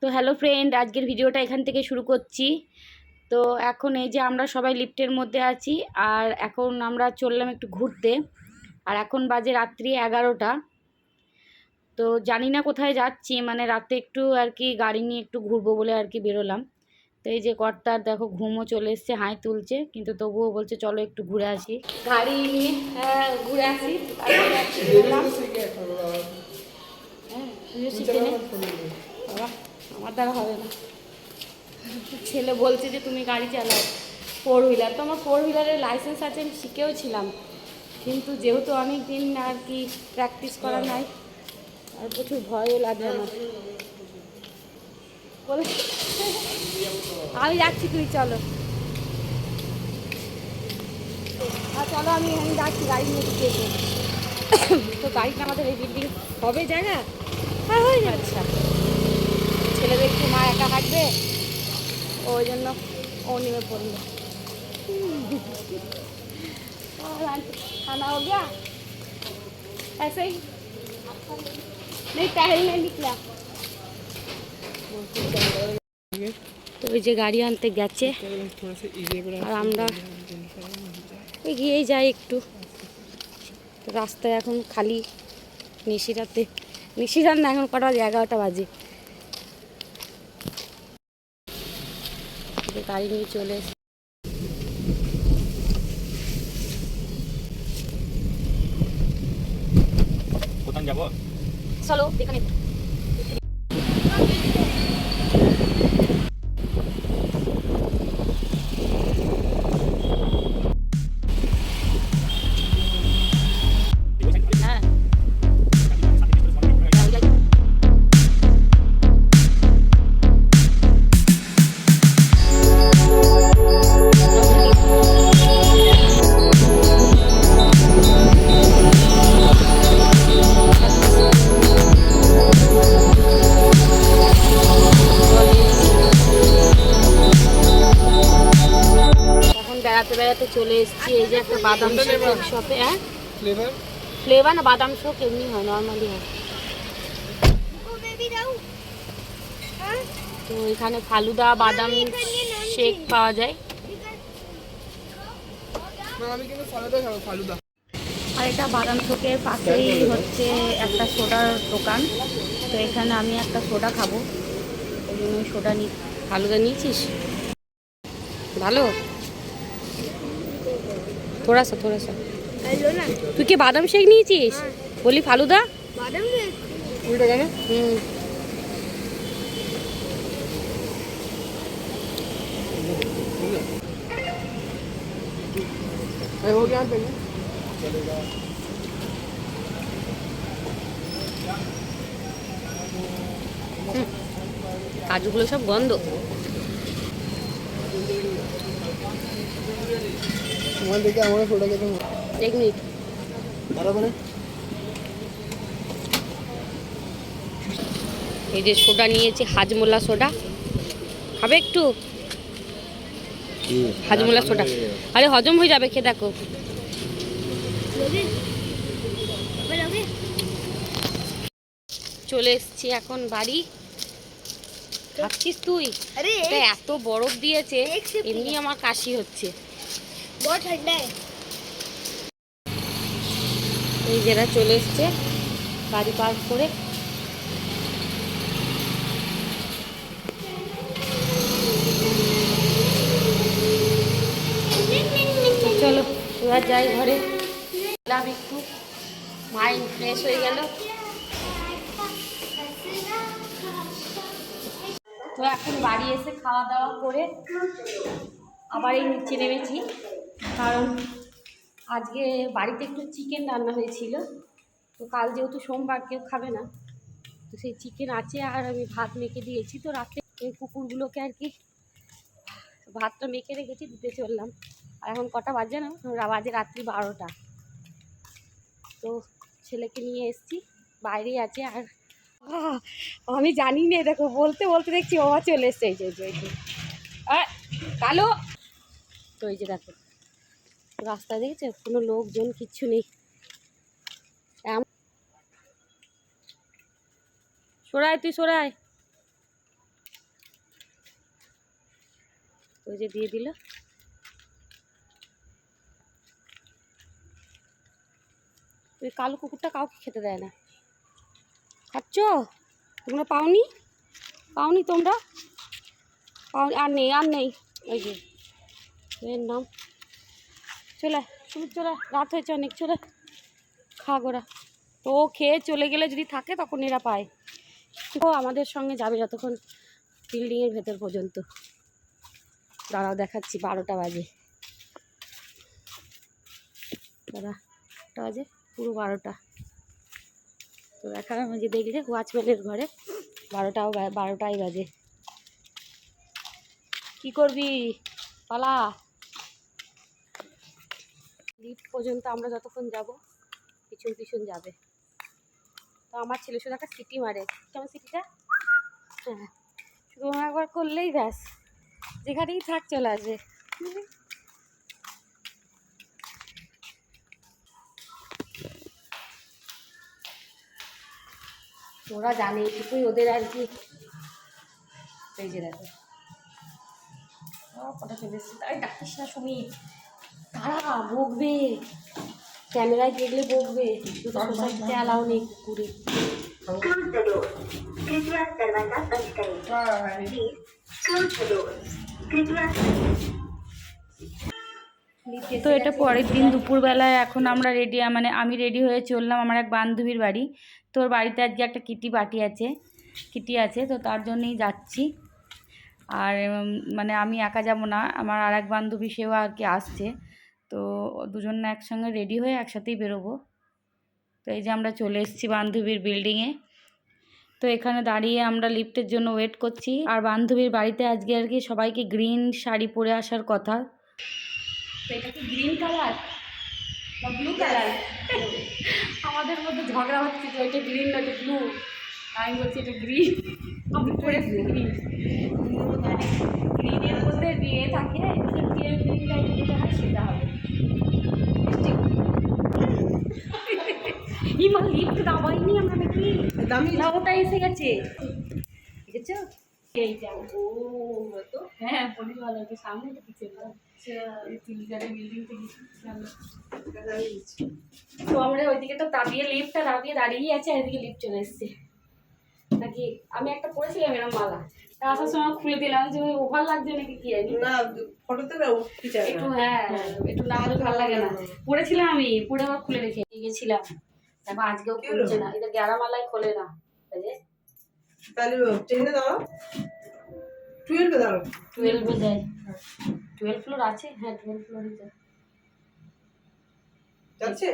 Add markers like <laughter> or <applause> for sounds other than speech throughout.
তো hello friend আজকের ভিডিওটা এখান থেকে শুরু করছি। তো এখন এই যে আমরা সবাই লিফটের মধ্যে আছি, আর এখন আমরা চললাম একটু ঘুরতে। আর এখন বাজে রাত্রি এগারোটা। তো জানি না কোথায় যাচ্ছি মানে রাতে একটু আর কি গাড়ি নিয়ে একটু ঘুরবো বলে আর কি বেরোলাম। তো এই যে কর্তার দেখো ঘুমও চলে এসছে, হাই তুলছে, কিন্তু তবুও বলছে চলো একটু ঘুরে আসি। গাড়ি নিয়ে হ্যাঁ ঘুরে আসি তারপরে একটু বেরোলাম। হ্যাঁ তুইও শিখে নে। বাবা আমার দ্বারা হবে না। ছেলে বলছে যে তুমি গাড়ি চালাও ফোর হুইলার তো আমার ফোর হুইলারের লাইসেন্স আছে আমি শিখেও ছিলাম। কিন্তু যেহেতু অনেক দিন আর কি প্র্যাকটিস করা নাই আর প্রচুর ভয়ও লাগে আমার। বলে আমি যাচ্ছি তুই চলো। আর চলো আমি এখানে যাচ্ছি গাড়ি নিয়ে ঢুকিয়েছি তো গাড়িটা আমাদের এই বিল্ডিং হবে জায়গা? হ্যাঁ হয়ে যাবে। আচ্ছা। ছেলেদের একটু মা একা হাঁটবে ওই জন্য ও নেমে পড়লো और आंटी, खाना हो गया ऐसे ही नहीं टहलने निकला তো ওই যে গাড়ি আনতে গেছে আর আমরা এগিয়েই যাই একটু তো রাস্তায় এখন খালি নিশিরাতে নিশিরাত না এখন কটা বাজে এগারোটা বাজে গাড়ি নিয়ে চলে এসে কোথায় যাব? চলো এখানে বেড়াতে বেড়াতে চলে এসেছি এই যে একটা বাদাম শেকের শপে হ্যাঁ? ফ্লেভার ফ্লেভার না বাদাম শোক এমনি হয় নর্মালি হয়। তো এখানে ফালুদা বাদাম শেক পাওয়া যায়। আর এটা বাদাম শোকের পাশেই হচ্ছে একটা সোডার দোকান। তো এখানে আমি একটা সোডা খাব। ওই জন্য সোডা নি ফালুদা নিয়েছিস? ভালো? থোড়া সা থোড়া সা তুই কি বাদাম শেক নিয়েছিস বলি ফালুদা কুড়ি টাকা না হুম এই हो गया पे কাজুগুলো সব গন্ধ মোবাইল দেখে আমার ফটো খেতে এক মিনিট বরাবর এই যে সোডা নিয়েছি হাজমোলা সোডা। খাবে একটু? হাজমোলা সোডা। আরে। হজম হয়ে যাবে খেয়ে দেখো। চলে এসছি এখন বাড়ি। খাচ্ছিস তুই? अरे এত বরফ দিয়েছে এমনি আমার কাশি হচ্ছে। बहुत ठंडा है এই যেটা চলে এসছে গাড়ি পার্ক করে তো চলো এবার যাই ঘরে এলাম একটু মাইন্ড ফ্রেশ হয়ে গেল তো এখন বাড়ি এসে খাওয়া দাওয়া করে আবার এই নিচে নেমেছি কারণ আজকে বাড়িতে একটু চিকেন রান্না হয়েছিল। তো কাল যেহেতু সোমবার কেউ খাবে না, তো সেই চিকেন আছে আর আমি ভাত মেখে দিয়েছি। তো রাত্রে এই কুকুরগুলোকে আর কি ভাতটা মেখে রেখেছি, দিতে চললাম। আর এখন কটা বাজে না? বাজে রাত্রি বারোটা। তো ছেলেকে নিয়ে এসেছি, বাইরেই আছে আর আমি জানি না, দেখো, বলতে বলতে দেখছি বাবা চলে এসছে। এই যে কালো! তো এই যে দেখো রাস্তা দেখেছে? কোনো লোকজন কিচ্ছু নেই। সরাই, তুই সরাই। ওই যে দিয়ে দিল। ওই কালো কুকুরটা কাউকে খেতে দেয় না। খাচ্ছ? তোমরা পাওনি? পাওনি তোমরা? পাওনি আর নেই আর নেই। ওই যে, এর নাম চলে, তুমি চলে, রাত হয়েছে অনেক, চলে খা গোরা। তো ও খেয়ে চলে গেলে যদি থাকে তখন এরা পায়। ও আমাদের সঙ্গে যাবে যতক্ষণ বিল্ডিংয়ের ভেতর পর্যন্ত। দাঁড়াও, দেখাচ্ছি, বারোটা বাজে। দাঁড়া বাজে, পুরো বারোটা। তো দেখালাম যে দেখলে ওয়াচম্যানের ঘরে, বারোটাও বারোটাই বাজে। কি করবি? পালা। লিফট পর্যন্ত আমরা যতক্ষণ যাব, পিছন পিছন যাবে। তো আমার ছেলে শুধু একটা সিটি মারে। কেমন সিটিটা? হ্যাঁ। শুধু একবার করলেই ব্যাস। যেখানেই থাক চলে আসবে। ওরা জানে এটুকুই ওদের আর কি। এই যে দেখো। কটা চলে এসছে। ডাকিস না, সুমিত। দাঁড়া বকবে। ক্যামেরায় দেখলে বকবে। অ্যালাউ নেই কুকুরে। তো এটা পরের দিন দুপুরবেলায় এখন আমরা রেডি মানে আমি রেডি হয়ে চললাম আমার এক বান্ধবীর বাড়ি। তোর বাড়িতে আজকে একটা কিটি পার্টি আছে, কিটি আছে, তো তার জন্যই যাচ্ছি। আর মানে আমি একা যাব না, আমার আর এক বান্ধবী, সেও আর কি আসছে। তো দুজন না একসঙ্গে রেডি হয়ে একসাথেই বেরোবো। তো এই যে আমরা চলে এসেছি বান্ধবীর বিল্ডিংয়ে তো এখানে দাঁড়িয়ে আমরা লিফটের জন্য ওয়েট করছি। আর বান্ধবীর বাড়িতে আজকে আর কি সবাইকে গ্রিন শাড়ি পরে আসার কথা। তো এটা কি গ্রিন কালার বা ব্লু কালার আমাদের মধ্যে ঝগড়া হচ্ছে যে এটা গ্রিন না এটা ব্লু আমি বলছি এটা গ্রিন আমি পড়েছি গ্রিন গ্রিনের মধ্যে বিয়ে থাকে। গ্রিন গ্রিন যেটা হয় সেটা হবে। <laughs> ইমা লিফট দাবাইনি আমরা নাকি? দামি। না ওটা এসে গেছে। এই ও তো। হ্যাঁ পুলিশ ভালো আছে সামনে তো সামনে। তো আমরা ওইদিকে তো দাঁড়িয়ে লিফটটা দাঁড়িয়ে দাঁড়িয়েই আছে আর এদিকে লিফট চলে এসছে। নাকি আমি একটা পরেছিলাম এরকম মালা? আসার সময় খুলে দিলাম যে ওভার লাগছে নাকি কি? জানি না ফটোতে একটু হ্যাঁ একটু না হলে ভালো লাগে না। পড়েছিলাম আমি পড়ে আবার খুলে রেখে গেছিলাম তারপর আজকেও খুলছে না। এটা গ্যারামালায় খোলে না। তাহলে ট্রেনে দাঁড়াও টুয়েলভে দাঁড়াও। টুয়েলভে যায় টুয়েলভ ফ্লোর আছে? হ্যাঁ টুয়েলভ ফ্লোরে যায় যাচ্ছে?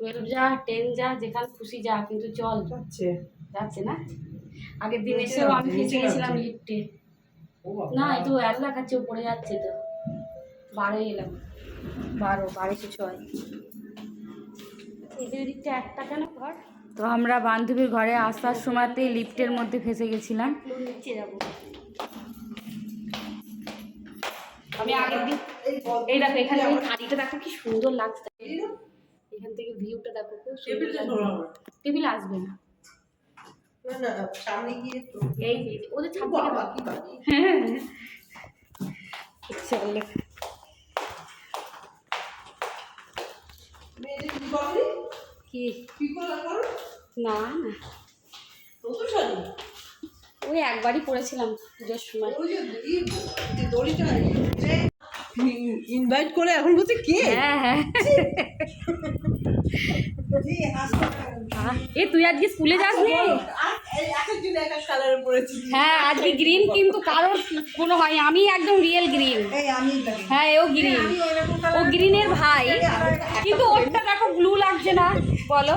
টুয়েলভ যা টেন যা যেখানে খুশি যা কিন্তু চল। যাচ্ছে। যাচ্ছে না? আগের দিন এসেও আমি ফেসে গেছিলাম লিফটে। না তো এক লাখাচ্ছে পড়ে যাচ্ছে তো। বারো এলাম। বারো বারোশো ছয়। এদের দিকটা একটা কেন ঘর? তো আমরা বান্ধবীর ঘরে আসার সময়তেই লিফটের মধ্যে ফেসে গেছিলাম। নিচে যাব। আমি আগের দিন এই দেখো এখানে হাড়িটা দেখো কি সুন্দর লাগছে। এখান থেকে ভিউটা দেখো খুব সুন্দর। টেবিল আসবে না, সামনে গিয়ে এই যে ওদের। চলে। কি? না না। ওই একবারই পড়েছিলাম পুজোর সময়। যে দড়িটা, ইনভাইট করে এখন বলছে কে? হ্যাঁ হ্যাঁ। এ তুই আজকে স্কুলে যাস নি? আর এই এক একজন এক এক কালারে পড়েছি হ্যাঁ আজকে গ্রিন কিন্তু কারোর কোনো হয় আমি একদম রিয়েল গ্রিন এই আমি তাকে হ্যাঁ এও গ্রিন ও গ্রিনের ভাই। কিন্তু ওরটা দেখো ব্লু লাগছে না বলো?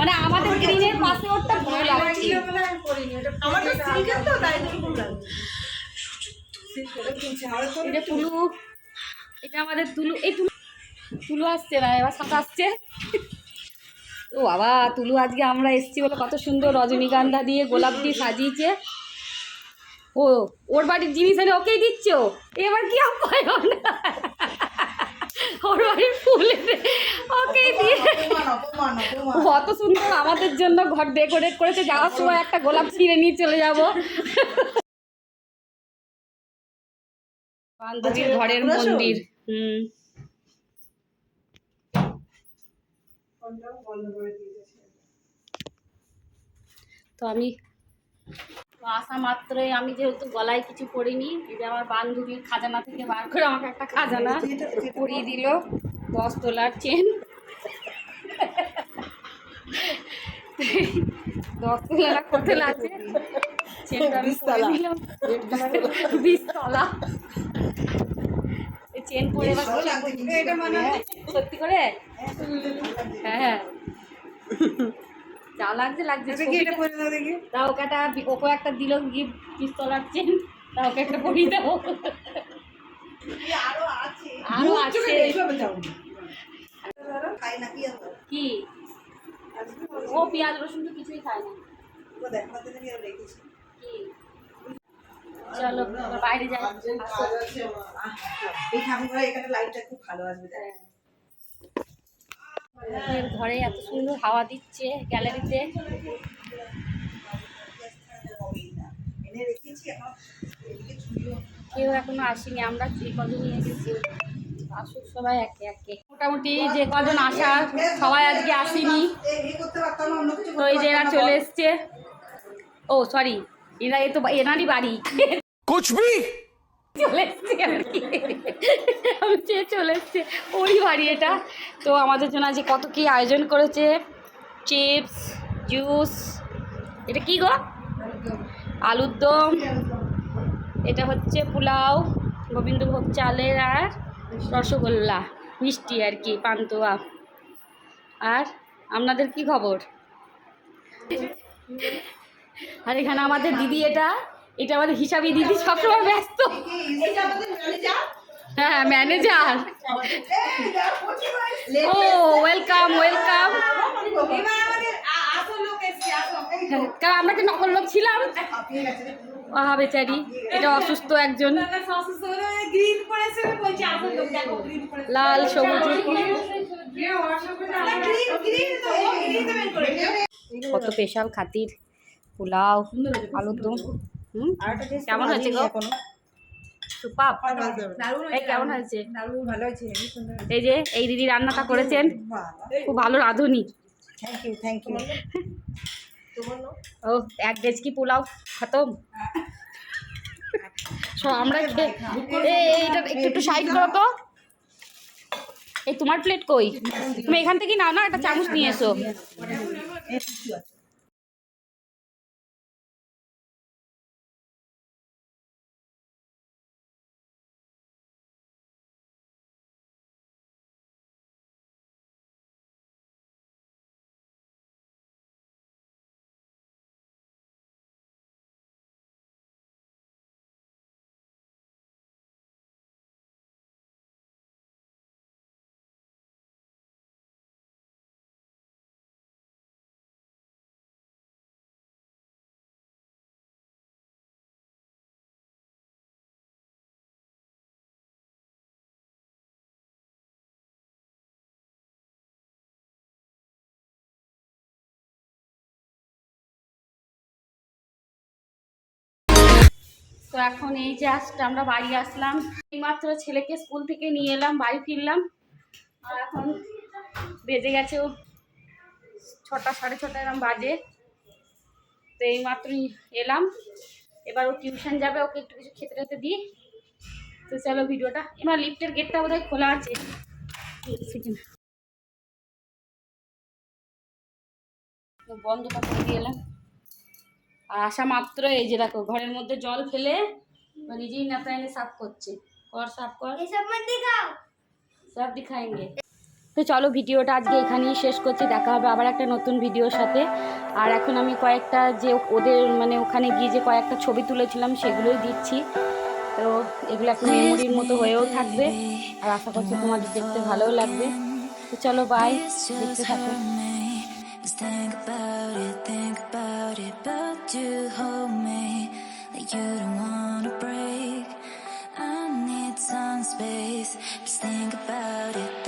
মানে আমাদের গ্রিনের পাশে ওরটা ব্লু লাগছে। এটা তুলু। এটা আমাদের তুলু। এই তুলু। তুলু আসছে না এবার সাথে আসছে। ও বাবা তুলু আজকে আমরা এসছি বলে কত সুন্দর রজনীগন্ধা দিয়ে গোলাপ দিয়ে সাজিয়েছে। ও ওর বাড়ির জিনিস এনে ওকেই দিচ্ছ? এবার কি আপ্যায়ন ওর বাড়ির ফুল ওকেই দিয়ে অত সুন্দর আমাদের জন্য ঘর ডেকোরেট করেছে। যাওয়ার সময় একটা গোলাপ ছিঁড়ে নিয়ে চলে যাব। বান্ধবীর আচ্ছা, ঘরের পুরাসন? মন্দির। হুম। তো আমি তো আসা মাত্রই আমি যেহেতু গলায় কিছু পরিনি এই যে আমার বান্ধবীর খাজানা থেকে বার করে আমাকে একটা খাজানা পরিয়ে দিল দশ তোলার চেন দশ তোলার কত আছে চেনটা আমি পরে দিলাম। বিশতলা। চেন পরে এটা সত্যি করে? হ্যাঁ যা লাগছে লাগছে। দাও তা ওকে একটা ওকে একটা দিল গিফট পিস্তলার চেন তা ওকে একটা পরিয়ে দেবো আরও আছে। আরও আছে। কি? ও পেঁয়াজ রসুন তো কিছুই খায় না। চলো বাইরে যাই। এই এখানে লাইটটা খুব ভালো আসবে ঘরে এত সুন্দর হাওয়া দিচ্ছে গ্যালারিতে। কেউ এখনও আসেনি, আমরা যে কজন এসেছি? আসুক সবাই একে একে। মোটামুটি যে কজন আসা, সবাই আজকে আসেনি। তো এই যে এরা চলে এসছে। ও সরি এরা এ তো, এনারই বাড়ি। কুচবি চলে এসছে আর কি। চেয়ে চলে এসছে ওই বাড়ি এটা। তো আমাদের জন্য আজকে কত কি আয়োজন করেছে? চিপস, জুস, এটা কি গো? আলুর দম। এটা হচ্ছে পোলাও, গোবিন্দভোগ চালের আর রসগোল্লা। মিষ্টি আর কি, পান্তুয়া। আর আপনাদের কি খবর? আর এখানে আমাদের দিদি এটা এটা আমাদের হিসাবি দিদি সবসময় ব্যস্ত। হ্যাঁ ম্যানেজার ও ওয়েলকাম ওয়েলকাম তো। কারণ আমরা কি নকল লোক ছিলাম। আহা বেচারি এটা অসুস্থ একজন। লাল, সবুজ। তো কত স্পেশাল খাতির, পোলাও, আলুর দম। কেমন হয়েছে গো সুপাপ এই কেমন হয়েছে। এই যে এই দিদি রান্নাটা করেছেন খুব ভালো রাঁধুনি থ্যাংক ইউ থ্যাংক ইউ? ও এক ডেজকি পোলাও খতম সো আমরা এইটা একটু একটু সাইড করো তো এই তোমার প্লেট কই তুমি এখান থেকে নাও না একটা চামচ নিয়ে এসো তো এখন এই জাস্ট আমরা বাড়ি আসলাম। এইমাত্র ছেলেকে স্কুল থেকে নিয়ে এলাম, বাড়ি ফিরলাম। আর এখন বেজে গেছে ও ছটা, সাড়ে ছটা এরকম বাজে। তো এইমাত্রই এলাম। এবার ও টিউশন যাবে, ওকে একটু কিছু খেতে টেতে দিই। তো চলো ভিডিওটা। এবার লিফটের গেটটা বোধহয় খোলা আছে। বন্ধটা করে দিয়ে এলাম। আর আসা মাত্র এই যে দেখো ঘরের মধ্যে জল ফেলে নিজেই নাতা এনে সাফ করছে। কর সাফ কর। সব দিখায়েঙ্গে তো চলো ভিডিওটা আজকে এখানেই শেষ করছি দেখা হবে আবার একটা নতুন ভিডিওর সাথে। আর এখন আমি কয়েকটা যে ওদের মানে ওখানে গিয়ে যে কয়েকটা ছবি তুলেছিলাম সেগুলোই দিচ্ছি। তো এগুলো একটা মেমোরির মতো হয়েও থাকবে। আর আশা করছি তোমাদের দেখতে ভালোও লাগবে। তো চলো বাই দেখতে থাকো। What about you hold me like you don't wanna break? I need some space, just think about it.